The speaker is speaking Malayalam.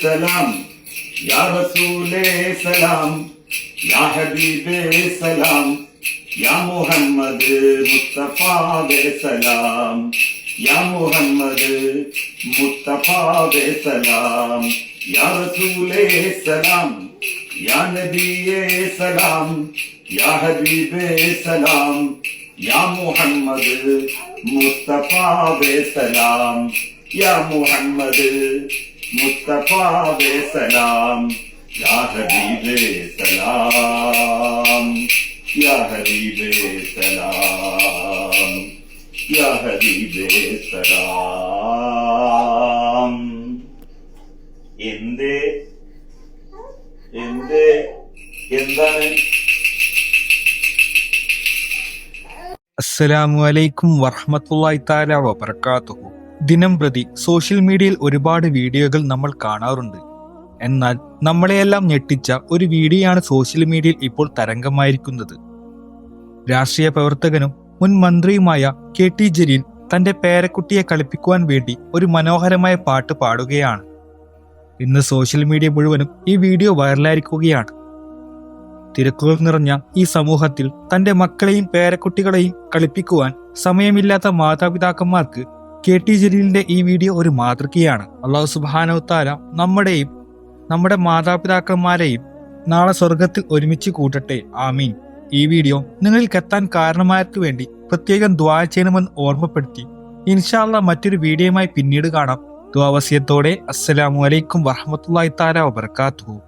സലാം യാ റസൂലേ സലാം യാ ഹബീബേ സലാം യാ മുഹമ്മദ് മുസ്തഫാവേ സലാം യാ മുഹമ്മദ് മുസ്തഫാവേ സലാം യാ റസൂലേ സലാം യാ നബിയേ സലാം യാ ഹബീബേ സലാം യാ മുഹമ്മദ് മുസ്തഫാവേ സലാം യാ മുഹമ്മദ് മുസ്തഫാവേ സലാം യാ സലാം യാ ഹബീബേ സലാം യാ ഹബീബേ സലാം എന്തേ? എന്തേ? എന്താണ്? അസ്സലാമു അലൈക്കും വറഹ്മത്തുള്ളാഹി തആല വബറകാതുഹു. ദിനം പ്രതി സോഷ്യൽ മീഡിയയിൽ ഒരുപാട് വീഡിയോകൾ നമ്മൾ കാണാറുണ്ട്. എന്നാൽ നമ്മളെയെല്ലാം ഞെട്ടിച്ച ഒരു വീഡിയോയാണ് സോഷ്യൽ മീഡിയയിൽ ഇപ്പോൾ തരംഗമായിരിക്കുന്നത്. രാഷ്ട്രീയ പ്രവർത്തകനും മുൻ മന്ത്രിയുമായ കെ ടി ജലീൽ തന്റെ പേരക്കുട്ടിയെ കളിപ്പിക്കുവാൻ വേണ്ടി ഒരു മനോഹരമായ പാട്ട് പാടുകയാണ്. ഇന്ന് സോഷ്യൽ മീഡിയ മുഴുവനും ഈ വീഡിയോ വൈറലായിരിക്കുകയാണ്. തിരക്കുകൾ നിറഞ്ഞ ഈ സമൂഹത്തിൽ തന്റെ മക്കളെയും പേരക്കുട്ടികളെയും കളിപ്പിക്കുവാൻ സമയമില്ലാത്ത മാതാപിതാക്കന്മാർക്ക് കെ ടി ജലീലിന്റെ ഈ വീഡിയോ ഒരു മാതൃകയാണ്. അള്ളാഹു സുബാനവത്താല നമ്മുടെയും നമ്മുടെ മാതാപിതാക്കന്മാരെയും നാളെ സ്വർഗത്തിൽ ഒരുമിച്ച് കൂട്ടട്ടെ. ആമീൻ. ഈ വീഡിയോ നിങ്ങളിലേക്ക് എത്താൻ കാരണമായവർക്ക് വേണ്ടി പ്രത്യേകം ദ്വാ ചെയ്യണമെന്ന് ഓർമ്മപ്പെടുത്തി. ഇൻഷാല്ല മറ്റൊരു വീഡിയോയുമായി പിന്നീട് കാണാം. ദ്വാവസ്യത്തോടെ അസ്സലാമു അലൈക്കും വറഹമത്തല്ലാഹി താല വബർക്കാത്തു